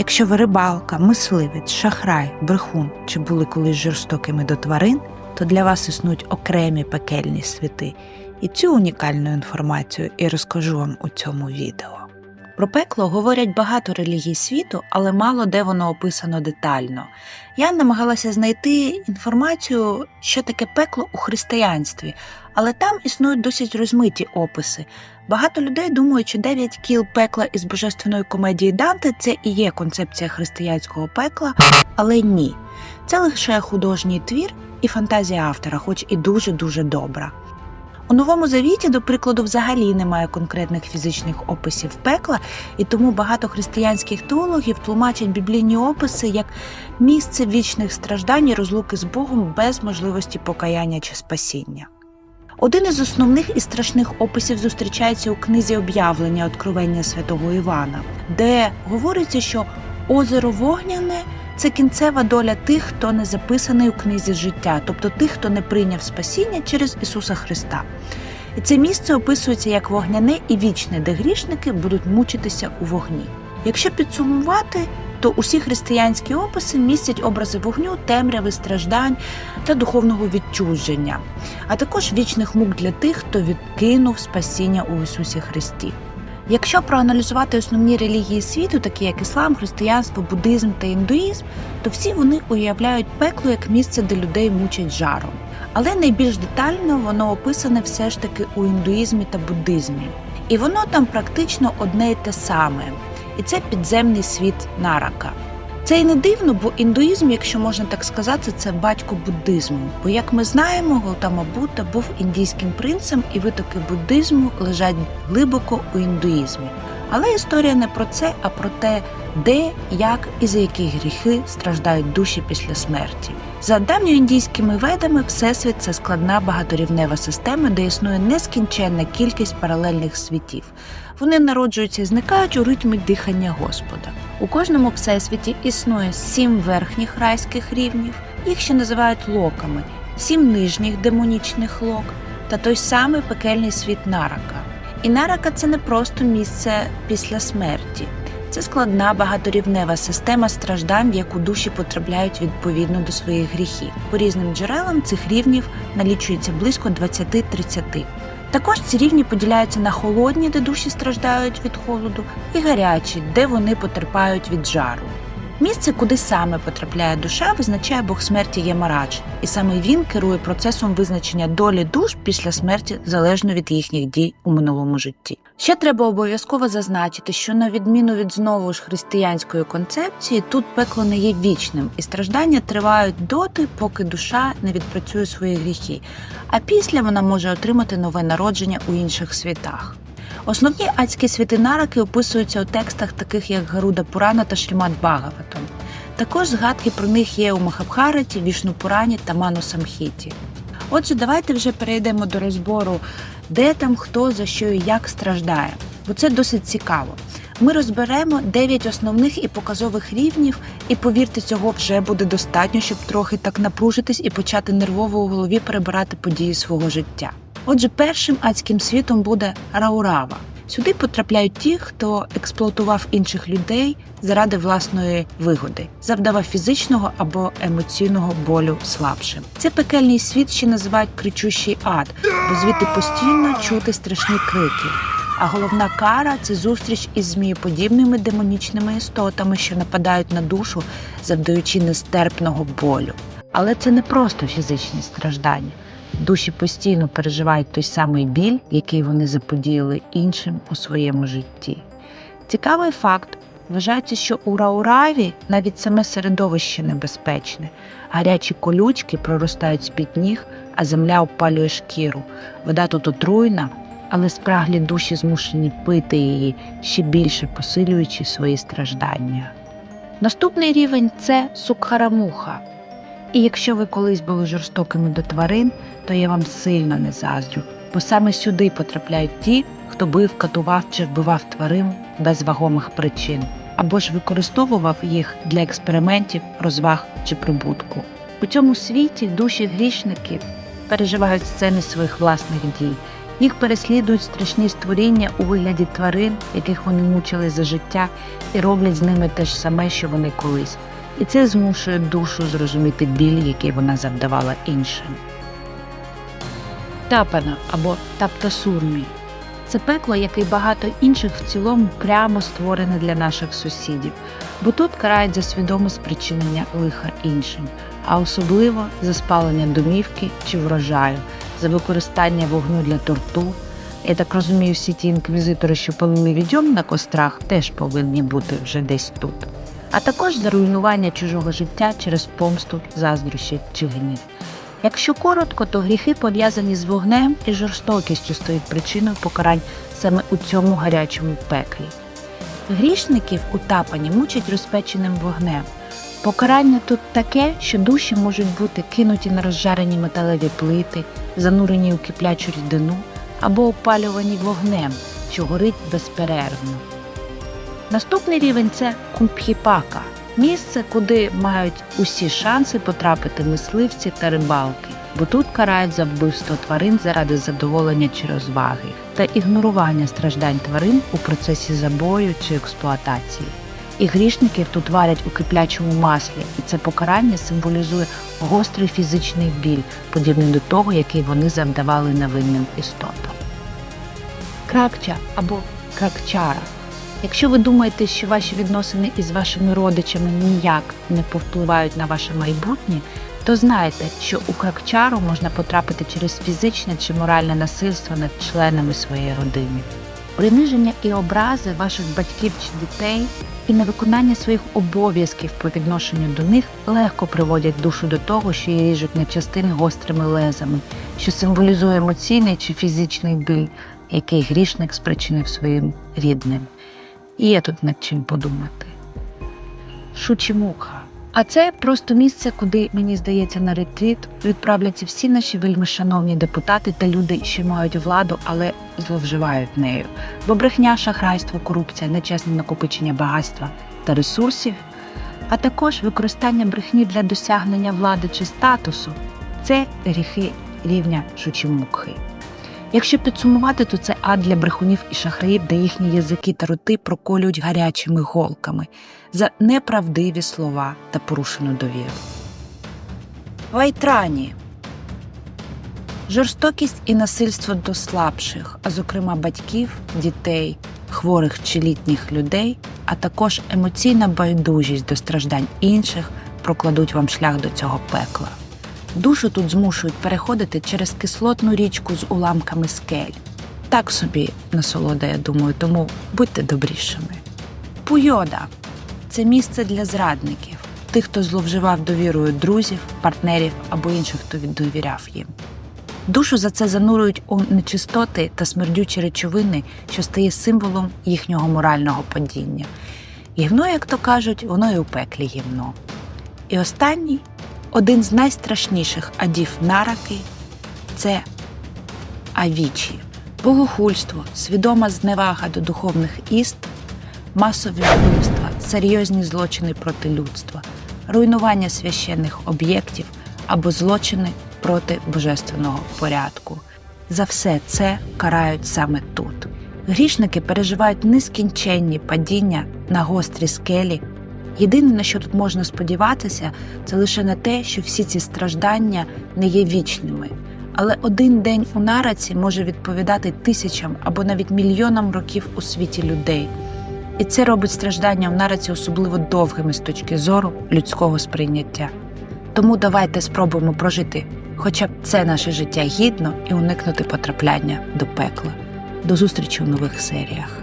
Якщо ви рибалка, мисливець, шахрай, брехун чи були колись жорстокими до тварин, то для вас існують окремі пекельні світи. І цю унікальну інформацію я розкажу вам у цьому відео. Про пекло говорять багато релігій світу, але мало де воно описано детально. Я намагалася знайти інформацію, що таке пекло у християнстві, але там існують досить розмиті описи. Багато людей думають, що дев'ять кіл пекла із божественної комедії Данте це і є концепція християнського пекла, але ні. Це лише художній твір і фантазія автора, хоч і дуже дуже добра. У новому завіті, до прикладу, взагалі немає конкретних фізичних описів пекла, і тому багато християнських теологів тлумачать біблійні описи як місце вічних страждань і розлуки з Богом без можливості покаяння чи спасіння. Один із основних і страшних описів зустрічається у книзі об'явлення Откровення святого Івана, де говориться, що озеро Вогняне це кінцева доля тих, хто не записаний у книзі життя, тобто тих, хто не прийняв спасіння через Ісуса Христа. І це місце описується як вогняне і вічне, де грішники будуть мучитися у вогні. Якщо підсумувати, то усі християнські описи містять образи вогню, темряви, страждань та духовного відчуження, а також вічних мук для тих, хто відкинув спасіння у Ісусі Христі. Якщо проаналізувати основні релігії світу, такі як іслам, християнство, буддизм та індуїзм, то всі вони уявляють пекло як місце, де людей мучать жаром. Але найбільш детально воно описане все ж таки у індуїзмі та буддизмі. І воно там практично одне й те саме. І це підземний світ нарака. Це й не дивно, бо індуїзм, якщо можна так сказати, це батько буддизму. Бо, як ми знаємо, Гаутама Будда був індійським принцем, і витоки буддизму лежать глибоко у індуїзмі. Але історія не про це, а про те, де, як і за які гріхи страждають душі після смерті. За давньоіндійськими ведами, всесвіт це складна багаторівнева система, де існує нескінченна кількість паралельних світів. Вони народжуються і зникають у ритмі дихання Господа. У кожному всесвіті існує сім верхніх райських рівнів, їх ще називають локами, сім нижніх демонічних лок та той самий пекельний світ нарака. І нарака це не просто місце після смерті. Це складна багаторівнева система страждань, в яку душі потрапляють відповідно до своїх гріхів. По різним джерелам цих рівнів налічується близько 20-30. Також ці рівні поділяються на холодні, де душі страждають від холоду, і гарячі, де вони потерпають від жару. Місце, куди саме потрапляє душа, визначає Бог смерті Ємарадж, і саме він керує процесом визначення долі душ після смерті залежно від їхніх дій у минулому житті. Ще треба обов'язково зазначити, що на відміну від знову ж християнської концепції, тут пекло не є вічним, і страждання тривають доти, поки душа не відпрацює свої гріхи, а після вона може отримати нове народження у інших світах. Основні адські світи нараки описуються у текстах, таких як Гаруда Пурана та Шрімат Багаватом. Також згадки про них є у Махабхараті, Вішну Пурані та Ману Самхіті. Отже, давайте вже перейдемо до розбору, де там хто за що і як страждає, бо це досить цікаво. Ми розберемо 9 основних і показових рівнів, і повірте, цього вже буде достатньо, щоб трохи так напружитись і почати нервово у голові перебирати події свого життя. Отже, першим адським світом буде Раурава. Сюди потрапляють ті, хто експлуатував інших людей заради власної вигоди, завдавав фізичного або емоційного болю слабшим. Це пекельний світ ще називають кричущий ад, бо звідти постійно чути страшні крики. А головна кара це зустріч із змієподібними демонічними істотами, що нападають на душу, завдаючи нестерпного болю. Але це не просто фізичні страждання. Душі постійно переживають той самий біль, який вони заподіяли іншим у своєму житті. Цікавий факт вважається, що у Раураві навіть саме середовище небезпечне. Гарячі колючки проростають з-під ніг, а земля опалює шкіру. Вода тут отруйна, але спраглі душі змушені пити її, ще більше посилюючи свої страждання. Наступний рівень це сукхарамуха. І якщо ви колись були жорстокими до тварин, то я вам сильно не заздрю, бо саме сюди потрапляють ті, хто бив, катував чи вбивав тварин без вагомих причин, або ж використовував їх для експериментів, розваг чи прибутку. У цьому світі душі грішників переживають сцени своїх власних дій, Їх переслідують страшні створіння у вигляді тварин, яких вони мучили за життя, і роблять з ними те ж саме, що вони колись. І це змушує душу зрозуміти біль, який вона завдавала іншим. Тапана або Таптасурмі це пекло, як і багато інших в цілому прямо створене для наших сусідів, бо тут карають за свідоме спричинення лиха іншим, а особливо за спалення домівки чи врожаю, за використання вогню для тортур. Я так розумію, всі ті інквізитори, що палили відьом на кострах, теж повинні бути вже десь тут. А також за руйнування чужого життя через помсту, заздрощі чи гнів. Якщо коротко, то гріхи пов'язані з вогнем і жорстокістю стають причиною покарань саме у цьому гарячому пеклі. Грішників у тапані мучать розпеченим вогнем. Покарання тут таке, що душі можуть бути кинуті на розжарені металеві плити, занурені у киплячу рідину або опалювані вогнем, що горить безперервно. Наступний рівень це кумпхіпака місце, куди мають усі шанси потрапити мисливці та рибалки, бо тут карають за вбивство тварин заради задоволення чи розваги та ігнорування страждань тварин у процесі забою чи експлуатації. І грішників тут варять у киплячому маслі, і це покарання символізує гострий фізичний біль, подібний до того, який вони завдавали невинним істотам. Кракча або кракчара Якщо ви думаєте, що ваші відносини із вашими родичами ніяк не повпливають на ваше майбутнє, то знайте, що у кракчару можна потрапити через фізичне чи моральне насильство над членами своєї родини. Приниження і образи ваших батьків чи дітей і невиконання своїх обов'язків по відношенню до них легко приводять душу до того, що її ріжуть на частини гострими лезами, що символізує емоційний чи фізичний біль, який грішник спричинив своїм рідним. Є тут над чим подумати. Шучімуха. А це просто місце, куди, мені здається, на ретріт відправляться всі наші вельми шановні депутати та люди, що мають владу, але зловживають нею. Бо брехня, шахрайство, корупція, нечесне накопичення багатства та ресурсів, а також використання брехні для досягнення влади чи статусу це гріхи рівня шучімухи. Якщо підсумувати, то це ад для брехунів і шахраїв, де їхні язики та роти проколюють гарячими голками за неправдиві слова та порушену довіру. Вайтрані жорстокість і насильство до слабших, а зокрема батьків, дітей, хворих чи літніх людей, а також емоційна байдужість до страждань інших прокладуть вам шлях до цього пекла. Душу тут змушують переходити через кислотну річку з уламками скель. Так собі насолода, я думаю, тому будьте добрішими. Пуйода це місце для зрадників, тих, хто зловживав довірою друзів, партнерів або інших, хто довіряв їм. Душу за це занурюють у нечистоти та смердючі речовини, що стає символом їхнього морального падіння. Гівно, як то кажуть, воно і у пеклі гівно. І останній один з найстрашніших адів нараки це авічі, богохульство, свідома зневага до духовних іст, масові вбивства, серйозні злочини проти людства, руйнування священних об'єктів або злочини проти божественного порядку. За все це карають саме тут. Грішники переживають нескінченні падіння на гострі скелі. Єдине, на що тут можна сподіватися, це лише на те, що всі ці страждання не є вічними. Але один день у нараці може відповідати тисячам або навіть мільйонам років у світі людей. І це робить страждання в нараці особливо довгими з точки зору людського сприйняття. Тому давайте спробуємо прожити хоча б це наше життя гідно і уникнути потрапляння до пекла. До зустрічі у нових серіях.